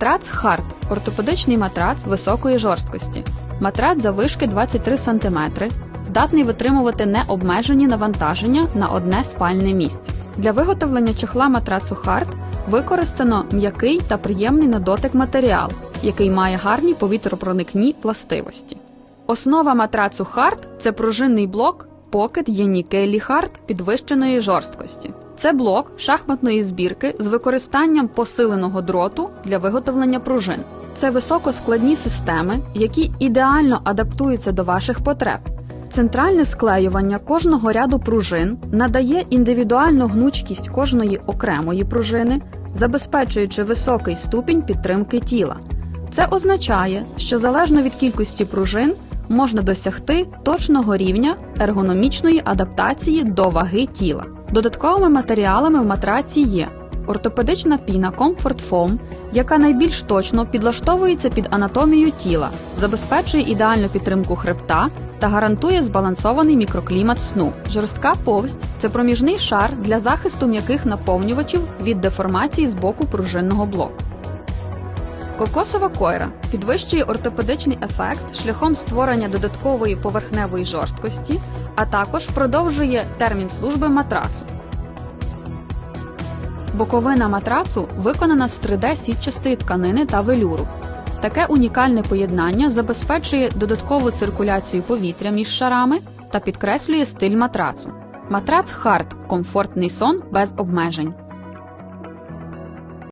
Трац Хард ортопедичний матрац високої жорсткості. Матрац заввишки 23 см, здатний витримувати необмежені навантаження на одне спальне місце. Для виготовлення чохла матрацу Хард використано м'який та приємний на дотик матеріал, який має гарні повітропроникні властивості. Основа матрацу Хард це пружинний блок Pocket Єнікелі Хард підвищеної жорсткості. Це блок шахматної збірки з використанням посиленого дроту для виготовлення пружин. Це високоскладні системи, які ідеально адаптуються до ваших потреб. Центральне склеювання кожного ряду пружин надає індивідуальну гнучкість кожної окремої пружини, забезпечуючи високий ступінь підтримки тіла. Це означає, що залежно від кількості пружин можна досягти точного рівня ергономічної адаптації до ваги тіла. Додатковими матеріалами в матраці є ортопедична піна Comfort Foam, яка найбільш точно підлаштовується під анатомію тіла, забезпечує ідеальну підтримку хребта та гарантує збалансований мікроклімат сну. Жорстка повсть це проміжний шар для захисту м'яких наповнювачів від деформації з боку пружинного блоку. Кокосова койра підвищує ортопедичний ефект шляхом створення додаткової поверхневої жорсткості, а також продовжує термін служби матрацу. Боковина матрацу виконана з 3D сітчастої тканини та велюру. Таке унікальне поєднання забезпечує додаткову циркуляцію повітря між шарами та підкреслює стиль матрацу. Матрац Хард комфортний сон без обмежень.